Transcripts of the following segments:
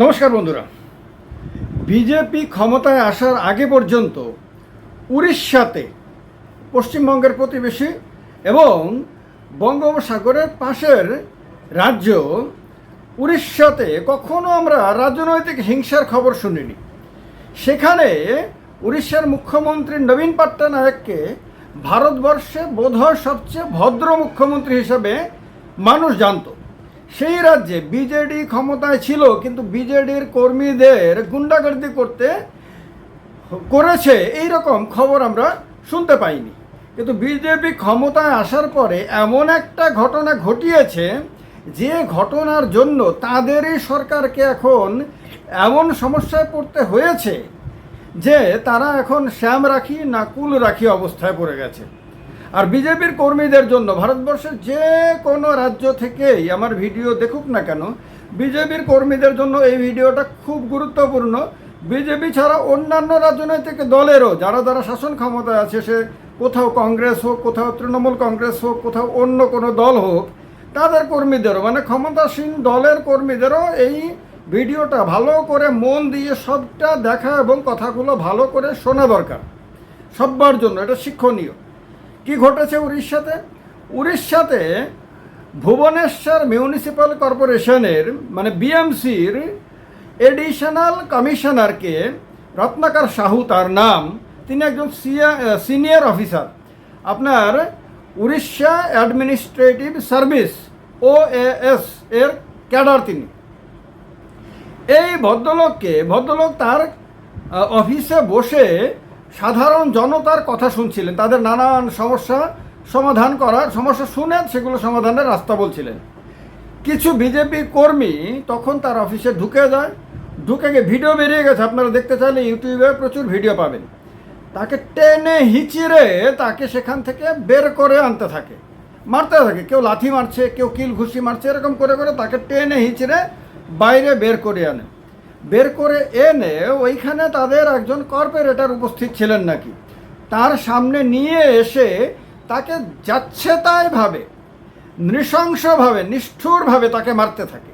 নমস্কার বন্ধুরা। বিজেপি ক্ষমতায় আসার আগে পর্যন্ত উড়িষ্যাতে পশ্চিমবঙ্গের প্রতিবেশী এবং বঙ্গোপসাগরের পাশের রাজ্য উড়িষ্যাতে কখনো আমরা রাজনৈতিক হিংসার খবর শুনিনি। সেখানে উড়িষ্যার মুখ্যমন্ত্রী নবীন পট্টনায়ককে ভারতবর্ষে বোধহয় সবচেয়ে ভদ্র মুখ্যমন্ত্রী হিসাবে মানুষ জানতো। সেই রাজ্যে বিজেডি ক্ষমতায় ছিল, কিন্তু বিজেডির কর্মীদের গুন্ডাগর্দি করতে করেছে এই রকম খবর আমরা শুনতে পাইনি। কিন্তু বিজেপি ক্ষমতায় আসার পরে এমন একটা ঘটনা ঘটিয়েছে, যে ঘটনার জন্য তাদেরই সরকারকে এখন এমন সমস্যায় পড়তে হয়েছে, যে তারা এখন শ্যাম রাখি না কুল রাখি অবস্থায় পড়ে গেছে। আর বিজেপির কর্মীদের জন্য ভারতবর্ষের যে কোনো রাজ্য থেকেই আমার ভিডিও দেখুক না কেন, বিজেপির কর্মীদের জন্য এই ভিডিওটা খুব গুরুত্বপূর্ণ। বিজেপি ছাড়া অন্যান্য রাজনৈতিক দলেরও যারা যারা শাসন ক্ষমতায় আছে, সে কোথাও কংগ্রেস হোক, কোথাও তৃণমূল কংগ্রেস হোক, কোথাও অন্য কোনো দল হোক, তাদের কর্মীদেরও মানে ক্ষমতাসীন দলের কর্মীদেরও এই ভিডিওটা ভালো করে মন দিয়ে সবটা দেখা এবং কথাগুলো ভালো করে শোনা দরকার। সব্বার জন্য, এটা শিক্ষণীয়। কি ঘটেছে উড়িষ্যাতে? উড়িষ্যাতে ভুবনেশ্বর মিউনিসিপ্যাল কর্পোরেশনের মানে বিএমসির এডিশনাল কমিশনারকে রত্নাকর সাহু তার নাম, তিনি একজন সিনিয়র অফিসার। আপনার Orissa administrative service O S এর ক্যাডার তিনি। এই ভদ্রলোককে, ভদ্রলোক তার অফিসে বসে সাধারণ জনতার কথা শুনছিলেন। তাদের নানান সমস্যা সমাধান করার সমস্যা শুনে সেগুলো সমাধানের রাস্তা বলছিলেন। কিছু বিজেপি কর্মী তখন তার অফিসে ঢুকে যায়। ঢুকে গিয়ে ভিডিও বেরিয়ে গেছে। আপনারা দেখতে চাইলে ইউটিউবে প্রচুর ভিডিও পাবেন। তাকে টেনে হিচিড়ে তাকে সেখান থেকে বের করে আনতে থাকে। মারতে থাকে। কেউ লাথি মারছে, কেউ কিল ঘুষি মারছে, এরকম করে করে তাকে টেনে হিচড়ে বাইরে বের করে আনে। বের করে এনে ওইখানে তাদের একজন কর্পোরেটর উপস্থিত ছিলেন নাকি। তার সামনে নিয়ে এসে তাকে যাচ্ছে তাই ভাবে নৃশংসভাবে, নিষ্ঠুরভাবে তাকে মারতে থাকে।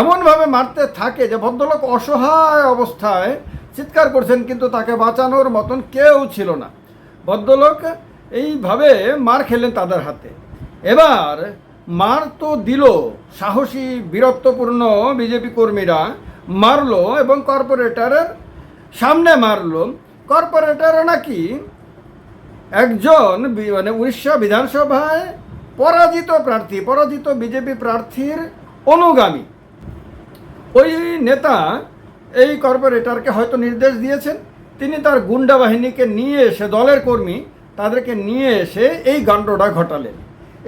এমনভাবে মারতে থাকে যে ভদ্রলোক অসহায় অবস্থায় চিৎকার করছেন কিন্তু তাকে বাঁচানোর মতন কেউ ছিল না। ভদ্রলোক এইভাবে মার খেলেন তাদের হাতে। এবার মার তো দিল সাহসী, বীরত্বপূর্ণ বিজেপি কর্মীরা মারলো এবং কর্পোরেটরের সামনে মারলো। কর্পোরেটর নাকি একজন মানে উড়িষ্যা বিধানসভায় পরাজিত প্রার্থী, পরাজিত বিজেপি প্রার্থীর অনুগামী। ওই নেতা এই কর্পোরেটরকে হয়তো নির্দেশ দিয়েছেন। তিনি তার গুন্ডা বাহিনীকে নিয়ে এসে, দলের কর্মী তাদেরকে নিয়ে এসে এই কাণ্ডটা ঘটালেন।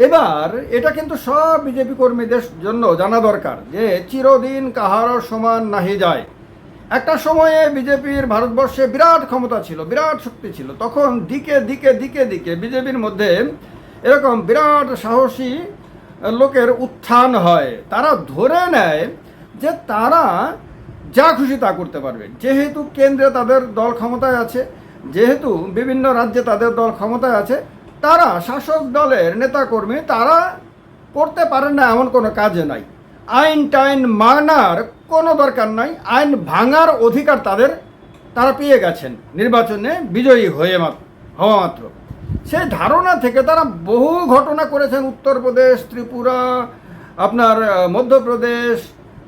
এবার এটা কিন্তু সব বিজেপি কর্মীদের জন্য জানা দরকার যে চিরদিন কাহারও সমান নাহি যায়। একটা সময়ে বিজেপির ভারতবর্ষে বিরাট ক্ষমতা ছিল, বিরাট শক্তি ছিল। তখন দিকে দিকে দিকে দিকে বিজেপির মধ্যে এরকম বিরাট সাহসী লোকের উত্থান হয়। তারা ধরে নেয় যে তারা যা খুশি তা করতে পারবে। যেহেতু কেন্দ্রে তাদের দল ক্ষমতায় আছে, যেহেতু বিভিন্ন রাজ্যে তাদের দল ক্ষমতায় আছে তারা শাসক দলের নেতাকর্মী, তারা করতে পারেন না এমন কোনো কাজে নাই। আইন টাইন মানার কোনো দরকার নাই। আইন ভাঙার অধিকার তাদের, তারা পেয়ে গেছেন। নির্বাচনে বিজয়ী হয়ে মাত্র হওয়া মাত্র। সেই ধারণা থেকে তারা বহু ঘটনা করেছেন। উত্তরপ্রদেশ, ত্রিপুরা, আপনার মধ্যপ্রদেশ,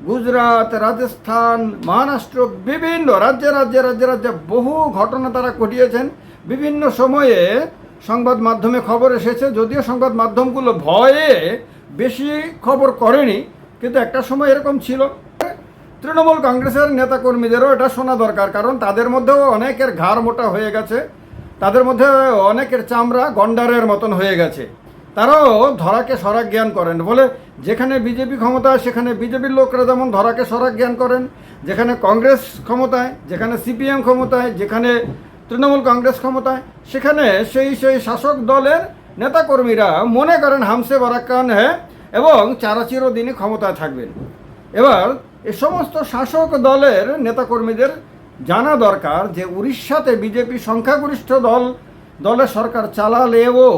গুজরাট, রাজস্থান, মহারাষ্ট্র, বিভিন্ন রাজ্যে রাজ্যে রাজ্যে রাজ্যে বহু ঘটনা তারা ঘটিয়েছেন। বিভিন্ন সময়ে সংবাদ মাধ্যমে খবর এসেছে, যদিও সংবাদ মাধ্যমগুলো ভয়ে বেশি খবর করেনি, কিন্তু একটা সময় এরকম ছিল। তৃণমূল কংগ্রেসের নেতাকর্মীদেরও এটা শোনা দরকার, কারণ তাদের মধ্যেও অনেকের ঘাড় মোটা হয়ে গেছে, তাদের মধ্যে অনেকের চামড়া গন্ডারের মতন হয়ে গেছে। তারাও ধরাকে সরাক জ্ঞান করেন, বলে যেখানে বিজেপি ক্ষমতায়, সেখানে বিজেপির লোকরা যেমন ধরাকে সরাক জ্ঞান করেন, যেখানে কংগ্রেস ক্ষমতায়, যেখানে সিপিএম ক্ষমতায়, যেখানে তৃণমূল কংগ্রেস ক্ষমতায়। সেখানে সেই সেই শাসক দলের নেতাকর্মীরা মনে করেন হামসে বারাক্কান হ্যাঁ এবং চারা চিরদিনই ক্ষমতায় থাকবেন। এবার এ সমস্ত শাসক দলের নেতাকর্মীদের জানা দরকার যে উড়িষ্যাতে বিজেপি সংখ্যাগরিষ্ঠ দল, দলের সরকার চালালেও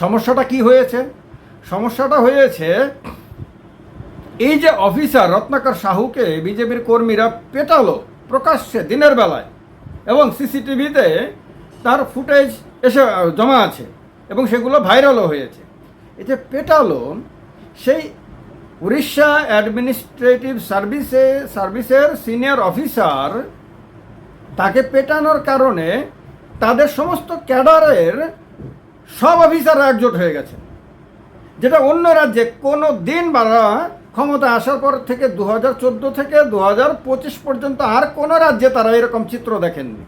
সমস্যাটা কি হয়েছে? সমস্যাটা হয়েছে এই যে অফিসার রত্নাকর সাহুকে বিজেপির কর্মীরা পেটালো প্রকাশ্যে দিনের বেলায়। এবং সিসিটিভিতে তার ফুটেজ এসে জমা আছে এবং সেগুলো ভাইরালও হয়েছে। এই যে পেটালো সেই উড়িষ্যা অ্যাডমিনিস্ট্রেটিভ সার্ভিসে, সার্ভিসের সিনিয়র অফিসার তাকে পেটানোর কারণে তাদের সমস্ত ক্যাডারের সব অফিসাররা একজোট হয়ে গেছে। যেটা অন্য রাজ্যে কোনো দিন বাড়া ক্ষমতা আসার পর থেকে দু হাজার চোদ্দ থেকে দু হাজার পঁচিশ পর্যন্ত আর কোনো রাজ্যে তারা এরকম চিত্র দেখেননি।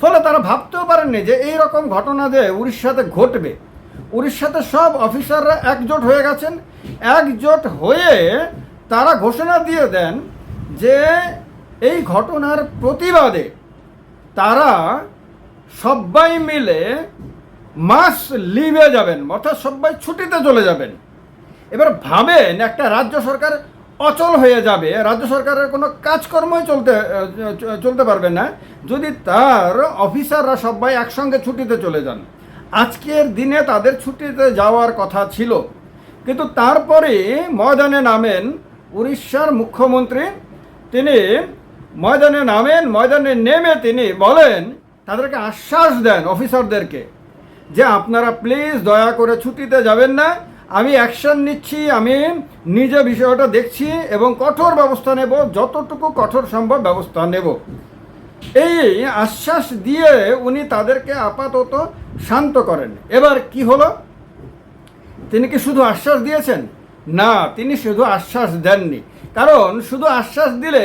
ফলে তারা ভাবতেও পারেননি যে এই রকম ঘটনা যে উড়িষ্যাতে ঘটবে। উড়িষ্যাতে সব অফিসাররা একজোট হয়ে গেছেন। একজোট হয়ে তারা ঘোষণা দিয়ে দেন যে এই ঘটনার প্রতিবাদে তারা সবাই মিলে মাস লিভে যাবেন, অর্থাৎ সবাই ছুটিতে চলে যাবেন। এবার ভাবেন একটা রাজ্য সরকার অচল হয়ে যাবে। রাজ্য সরকারের কোনো কাজকর্মই চলতে চলতে পারবে না। যদি তার অফিসাররা সবাই একসঙ্গে ছুটিতে চলে যান। আজকের দিনে তাদের ছুটিতে যাওয়ার কথা ছিল। কিন্তু তারপরে ময়দানে নামেন উড়িষ্যার মুখ্যমন্ত্রী। তিনি ময়দানে নামেন, ময়দানে নেমে তিনি বলেন, তাদেরকে আশ্বাস দেন অফিসারদেরকে যে আপনারা প্লিজ দয়া করে ছুটিতে যাবেন না। আমি অ্যাকশন নিচ্ছি, আমি নিজে বিষয়টা দেখছি এবং কঠোর ব্যবস্থা নেব, যতটুকু কঠোর সম্ভব ব্যবস্থা নেব। এই আশ্বাস দিয়ে উনি তাদেরকে আপাতত শান্ত করেন। এবার কি হলো? তিনি কি শুধু আশ্বাস দিয়েছেন? না, তিনি শুধু আশ্বাস দেননি। কারণ শুধু আশ্বাস দিলে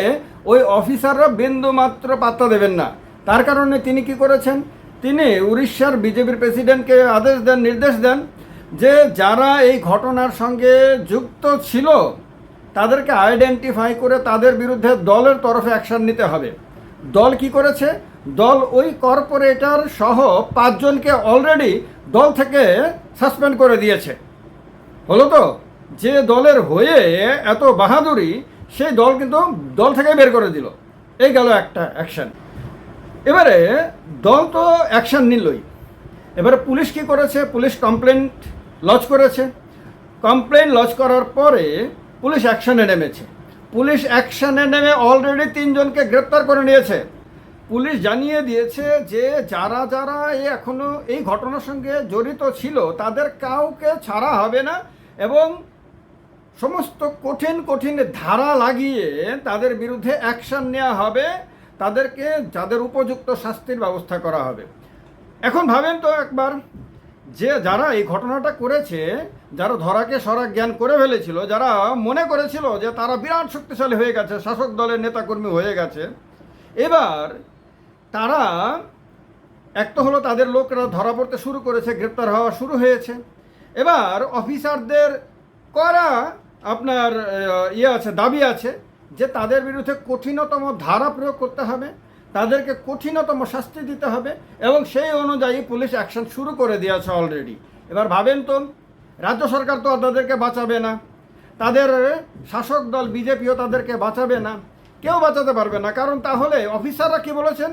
ওই অফিসাররা বিন্দু মাত্র পাত্তা দেবেন না। তার কারণে তিনি কি করেছেন? তিনি উড়িষ্যার বিজেপির প্রেসিডেন্টকে আদেশ দেন, নির্দেশ দেন। যে যারা এই ঘটনার সঙ্গে যুক্ত ছিল, তাদেরকে আইডেন্টিফাই করে তাদের বিরুদ্ধে দলের তরফে অ্যাকশন নিতে হবে। দল কি করেছে? দল ওই কর্পোরেটর সহ পাঁচজনকে অলরেডি দল থেকে সাসপেন্ড করে দিয়েছে। হলো তো? যে দলের হয়ে এত বাহাদুরি, সেই দল কিন্তু দল থেকে বের করে দিল। এই গেল একটা অ্যাকশন এবারে দল তো অ্যাকশন নিলই। এবারে পুলিশ কি করেছে? পুলিশ কমপ্লেন্ট লজ করেছে। কমপ্লেন লজ করার পরে পুলিশ অ্যাকশনে নেমেছে। পুলিশ অ্যাকশনে নেমে অলরেডি তিনজনকে গ্রেপ্তার করে নিয়েছে। পুলিশ জানিয়ে দিয়েছে যে যারা যারা এই এখনও এই ঘটনার সঙ্গে জড়িত ছিল, তাদের কাউকে ছাড়া হবে না এবং সমস্ত কঠিন কঠিন ধারা লাগিয়ে তাদের বিরুদ্ধে অ্যাকশন নেওয়া হবে। তাদেরকে, যাদের উপযুক্ত শাস্তির ব্যবস্থা করা হবে। এখন ভাবেন তো একবার যে যারা এই ঘটনাটা করেছে, যারা ধরাকে সরা জ্ঞান করে ফেলেছিল, যারা মনে করেছিল যে তারা বিরাট শক্তিশালী হয়ে গেছে, শাসক দলের নেতাকর্মী হয়ে গেছে, এবার তারা এক তো হলো তাদের লোকরা ধরা পড়তে শুরু করেছে, গ্রেপ্তার হওয়া শুরু হয়েছে। এবার অফিসারদের করা আপনার ইয়ে আছে, দাবি আছে যে তাদের বিরুদ্ধে কঠিনতম ধারা প্রয়োগ করতে হবে। তাদেরকে কঠিনতম শাস্তি দিতে হবে এবং সেই অনুযায়ী পুলিশ অ্যাকশন শুরু করে দিয়েছে অলরেডি এবার ভাবেন তো, রাজ্য সরকার তো আর তাদেরকে বাঁচাবে না। তাদের শাসক দল, বিজেপিও তাদেরকে বাঁচাবে না। কেউ বাঁচাতে পারবে না। কারণ তাহলে অফিসাররা কি বলেছেন?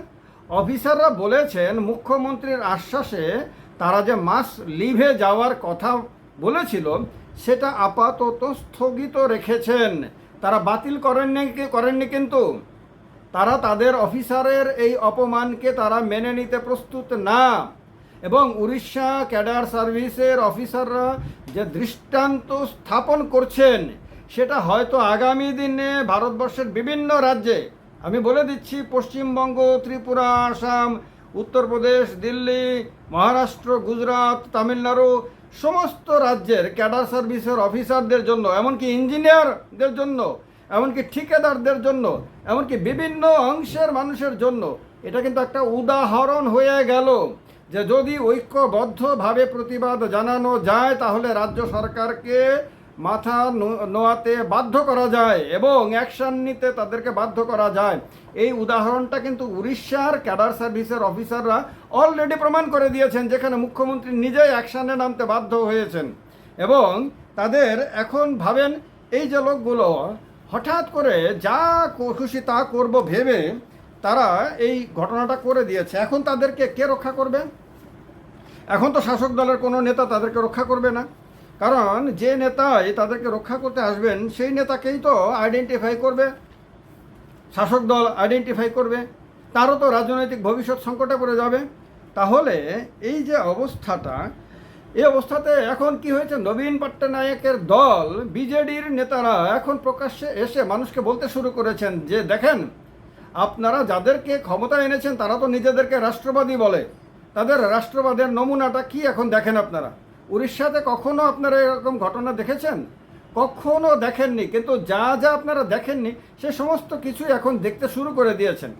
অফিসাররা বলেছেন, মুখ্যমন্ত্রীর আশ্বাসে তারা যে মাস লিভে যাওয়ার কথা বলেছিল, সেটা আপাতত স্থগিত রেখেছেন। তারা বাতিল করেননি করেননি কিন্তু? তারা তাদের অফিসারের এই অপমানকে তারা মেনে নিতে প্রস্তুত না। এবং উড়িষ্যা ক্যাডার সার্ভিসের অফিসাররা যে দৃষ্টান্ত স্থাপন করছেন, সেটা হয়তো আগামী দিনে ভারতবর্ষের বিভিন্ন রাজ্যে, আমি বলে দিচ্ছি পশ্চিমবঙ্গ, ত্রিপুরা, আসাম, উত্তরপ্রদেশ, দিল্লি, মহারাষ্ট্র, গুজরাট, তামিলনাড়ু, সমস্ত রাজ্যের ক্যাডার সার্ভিসের অফিসারদের জন্য, এমনকি ইঞ্জিনিয়ারদের জন্য এমনকি ঠিকাদারদের জন্য, এমনকি বিভিন্ন অংশের মানুষের জন্য। এটা কিন্তু একটা উদাহরণ হয়ে গেল যে যদি ঐক্যবদ্ধভাবে প্রতিবাদ জানানো যায়, তাহলে রাজ্য সরকারকে মাথা নোয়াতে বাধ্য করা যায় এবং অ্যাকশান নিতে তাদেরকে বাধ্য করা যায়। এই উদাহরণটা কিন্তু উড়িষ্যার ক্যাডার সার্ভিসের অফিসাররা অলরেডি প্রমাণ করে দিয়েছেন, যেখানে মুখ্যমন্ত্রী নিজেই অ্যাকশানে নামতে বাধ্য হয়েছেন। এবং তাদের এখন ভাবেন, এই যে লোকগুলো হঠাৎ করে যা খুশি তা করব ভেবে তারা এই ঘটনাটা করে দিয়েছে। এখন তাদেরকে কে রক্ষা করবে? এখন তো শাসক দলের কোনো নেতা তাদেরকে রক্ষা করবে না। কারণ যে নেতাই তাদেরকে রক্ষা করতে আসবেন, সেই নেতাকেই তো আইডেন্টিফাই করবে। শাসক দল আইডেন্টিফাই করবে। তারও তো রাজনৈতিক ভবিষ্যৎ সংকটে পড়ে যাবে। তাহলে এই যে অবস্থাটা এই অবস্থাতে এখন কি হয়েছে? নবীন পট্টনায়কের দল, বিজেডির নেতারা এখন প্রকাশ্যে এসে মানুষকে বলতে শুরু করেছেন যে, দেখেন, আপনারা যাদেরকে ক্ষমতা এনেছেন, তারা তো নিজেদেরকে রাষ্ট্রবাদী বলে। তাদের রাষ্ট্রবাদের নমুনাটা কি এখন দেখেন আপনারা? উড়িষ্যাতে কখনো আপনারা এরকম ঘটনা দেখেছেন? কখনো দেখেননি। কিন্তু যা যা আপনারা দেখেননি, সে সমস্ত কিছু এখন দেখতে শুরু করে দিয়েছেন।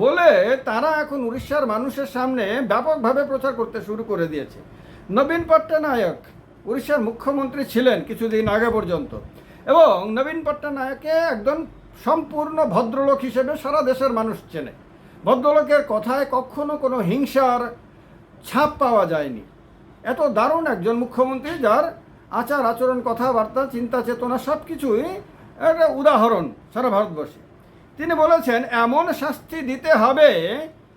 বলে তারা এখন উড়িষ্যার মানুষের সামনে ব্যাপকভাবে প্রচার করতে শুরু করে দিয়েছে। নবীন পট্টনায়ক উড়িষ্যার মুখ্যমন্ত্রী ছিলেন কিছুদিন আগে পর্যন্ত। এবং নবীন পট্টনায়কে একজন সম্পূর্ণ ভদ্রলোক হিসেবে সারা দেশের মানুষ চেনে। ভদ্রলোকের কথায় কখনো কোনো হিংসার ছাপ পাওয়া যায়নি। এত দারুণ একজন মুখ্যমন্ত্রী যার আচার আচরণ, কথাবার্তা, চিন্তা চেতনা সব কিছুই একটা উদাহরণ সারা ভারতবর্ষে। তিনি বলেছেন, এমন শাস্তি দিতে হবে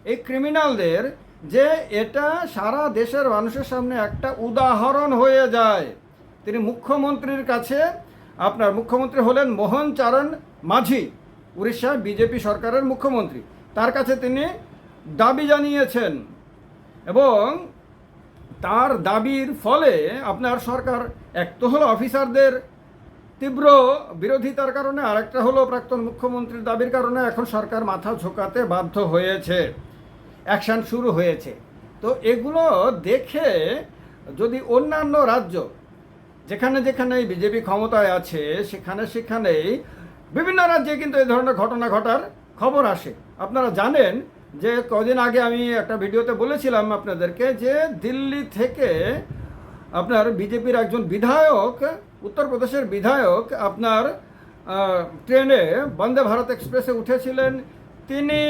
এই ক্রিমিনালদের যে এটা সারা দেশের মানুষের সামনে একটা উদাহরণ হয়ে যায়। তিনি মুখ্যমন্ত্রীর কাছে, আপনার মুখ্যমন্ত্রী হলেন মোহন চারণ মাঝি উড়িষ্যা বিজেপি সরকারের মুখ্যমন্ত্রী। তার কাছে তিনি দাবি জানিয়েছেন এবং তার দাবির ফলে আপনার সরকার, এক তো হলো অফিসারদের তীব্র বিরোধিতার কারণে, আরেকটা হলো প্রাক্তন মুখ্যমন্ত্রীর দাবির কারণে এখন সরকার মাথা ঝোকাতে বাধ্য হয়েছে। অ্যাকশন শুরু হয়েছে। তো এগুলো দেখে যদি অন্যান্য রাজ্য, যেখানে যেখানে বিজেপি ক্ষমতায় আছে, সেখানে সেখানেই বিভিন্ন রাজ্যে কিন্তু এই ধরনের ঘটনা ঘটার খবর আসে। আপনারা জানেন যে কদিন আগে আমি একটা ভিডিওতে বলেছিলাম আপনাদেরকে যে দিল্লি থেকে আপনার বিজেপির একজন বিধায়ক উত্তরপ্রদেশের বিধায়ক আপনার ট্রেনে বন্দে ভারত এক্সপ্রেসে উঠেছিলেন। তিনি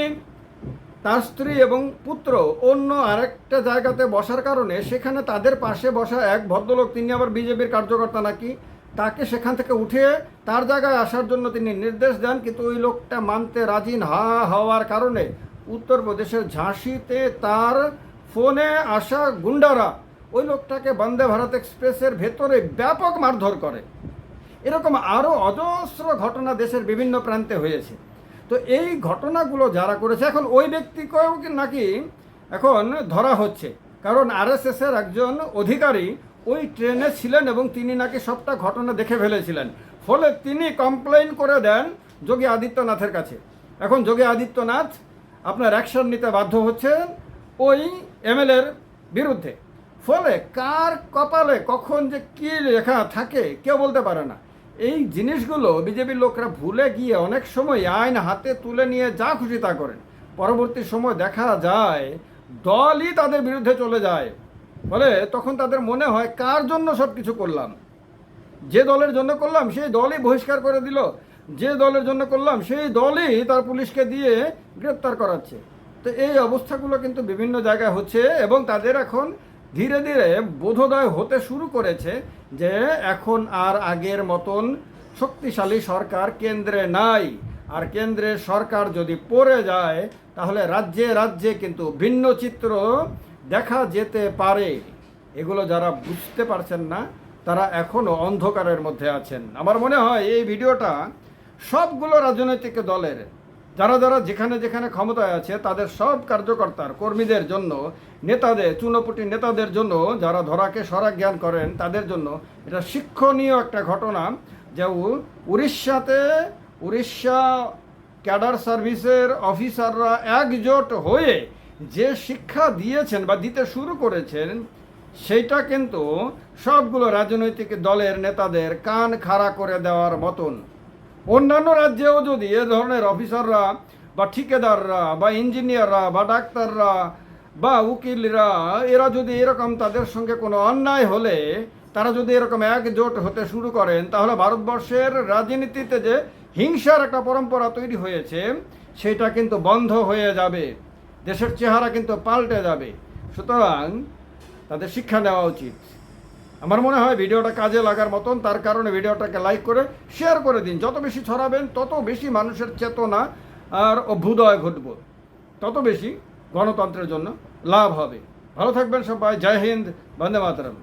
তার স্ত্রী এবং পুত্র অন্য আরেকটা জায়গাতে বসার কারণে সেখানে তাদের পাশে বসা এক ভদ্রলোক, তিনি আবার বিজেপির কার্যকর্তা নাকি, তাকে সেখান থেকে উঠে তার জায়গায় আসার জন্য তিনি নির্দেশ দেন, কিন্তু ওই লোকটা মানতে রাজি না হওয়ার কারণে উত্তরপ্রদেশের ঝাঁসিতে তার ফোনে আসা গুন্ডারা ওই লোকটাকে বন্দে ভারত এক্সপ্রেসের ভেতরে ব্যাপক মারধর করে। এরকম আরও অজস্র ঘটনা দেশের বিভিন্ন প্রান্তে হয়েছে। তো এই ঘটনাগুলো যারা করেছে, এখন ওই ব্যক্তিকেও কি নাকি এখন ধরা হচ্ছে? কারণ আরএসএসের একজন অধিকারী ওই ট্রেনে ছিলেন এবং তিনি নাকি সবটা ঘটনা দেখে ফেলেছিলেন। ফলে তিনি কমপ্লেন করে দেন যোগী আদিত্যনাথের কাছে। এখন যোগী আদিত্যনাথ আপনার অ্যাকশন নিতে বাধ্য হচ্ছেন ওই এমএলএর বিরুদ্ধে। ফলে কার কপালে কখন যে কী লেখা থাকে কেউ বলতে পারে না। এই জিনিসগুলো বিজেপির লোকরা ভুলে গিয়ে অনেক সময় আইন হাতে তুলে নিয়ে যা খুশি তা করেন। পরবর্তী সময় দেখা যায়, দলই তাদের বিরুদ্ধে চলে যায়। ফলে তখন তাদের মনে হয়, কার জন্য সব কিছু করলাম? যে দলের জন্য করলাম, সেই দলই বহিষ্কার করে দিল। যে দলের জন্য করলাম, সেই দলই তার পুলিশকে দিয়ে গ্রেপ্তার করাচ্ছে। তো এই অবস্থাগুলো কিন্তু বিভিন্ন জায়গায় হচ্ছে এবং তাদের এখন ধীরে ধীরে বোধোদয় হতে শুরু করেছে। যে এখন আর আগের মতন শক্তিশালী সরকার কেন্দ্রে নাই। আর কেন্দ্রের সরকার যদি পড়ে যায়, তাহলে রাজ্যে রাজ্যে কিন্তু ভিন্ন চিত্র দেখা যেতে পারে। এগুলো যারা বুঝতে পারছেন না, তারা এখনও অন্ধকারের মধ্যে আছেন। আমার মনে হয় এই ভিডিওটা সবগুলো রাজনৈতিক দলের যারা যারা যেখানে যেখানে ক্ষমতায় আছে, তাদের সব কার্যকর্তার, কর্মীদের জন্য, নেতাদের, চুনোপুটি নেতাদের জন্য যারা ধরাকে সরা জ্ঞান করেন, তাদের জন্য এটা শিক্ষণীয় একটা ঘটনা যে উড়িষ্যাতে উড়িষ্যা ক্যাডার সার্ভিসের অফিসাররা একজোট হয়ে যে শিক্ষা দিয়েছেন বা দিতে শুরু করেছেন, সেইটা কিন্তু সবগুলো রাজনৈতিক দলের নেতাদের কান খাড়া করে দেওয়ার মতন। অন্যান্য রাজ্যেও যদি এ ধরনের অফিসাররা বা ঠিকাদাররা বা ইঞ্জিনিয়াররা বা ডাক্তাররা বা উকিলরা, এরা যদি এরকম তাদের সঙ্গে কোনো অন্যায় হলে, তারা যদি এরকম একজোট হতে শুরু করেন, তাহলে ভারতবর্ষের রাজনীতিতে যে হিংসার একটা পরম্পরা তৈরি হয়েছে, সেটা কিন্তু বন্ধ হয়ে যাবে। দেশের চেহারা কিন্তু পাল্টে যাবে। সুতরাং তাদের শিক্ষা নেওয়া উচিত। আমার মনে হয় ভিডিওটা কাজে লাগার মতন, তার কারণে ভিডিওটাকে লাইক করে শেয়ার করে দিন। যত বেশি ছড়াবেন, তত বেশি মানুষের চেতনা আর অভ্যুদয় ঘটব। তত বেশি গণতন্ত্রের জন্য লাভ হবে। ভালো থাকবেন সবাই। জয় হিন্দ। বন্দে মাতরম।